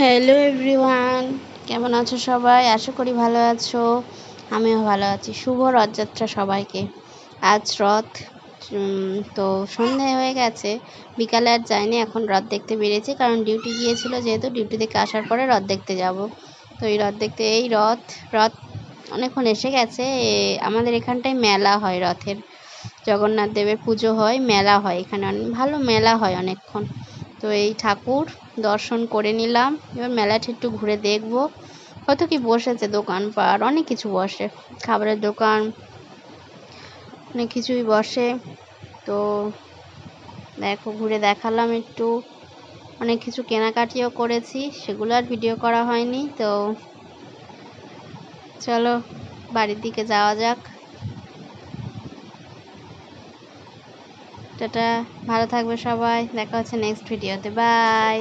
Hello everyone কেমন আছো সবাই? আশা করি ভালো আছো। আমিও ভালো আছি। শুভ রথযাত্রা সবাইকে। আজ রথ তো সন্ধে হয়ে গেছে। বিকালে আর যাইনি, এখন রথ দেখতে বেরিয়েছি। কারণ ডিউটি গিয়েছিল যেহেতু ডিউটি থেকে আসার পরে রথ দেখতে যাব। তো এই রথ দেখতে, এই রথ রথ অনেকক্ষণ এসে গেছে। আমাদের এখানটায় মেলা হয় রথের। জগন্নাথ দেবের পুজো হয়, মেলা হয় এখানে। ভালো মেলা হয় অনেকক্ষণ। তো এই ঠাকুর দর্শন করে নিলাম। এবার মেলাটা একটু ঘুরে দেখব। কত কি বসেছে দোকানপাট, অনেক কিছু বসে। খাবারের দোকান, অনেক কিছুই বসে। তো দেখো, ঘুরে দেখালাম একটু। অনেক কিছু কেনাকাটিও করেছি, সেগুলো আর ভিডিও করা হয়নি। তো চলো, বাড়ির দিকে যাওয়া যাক। টাটা ভালো থাকবে সবাই দেখা হচ্ছে নেক্সট ভিডিওতে বাই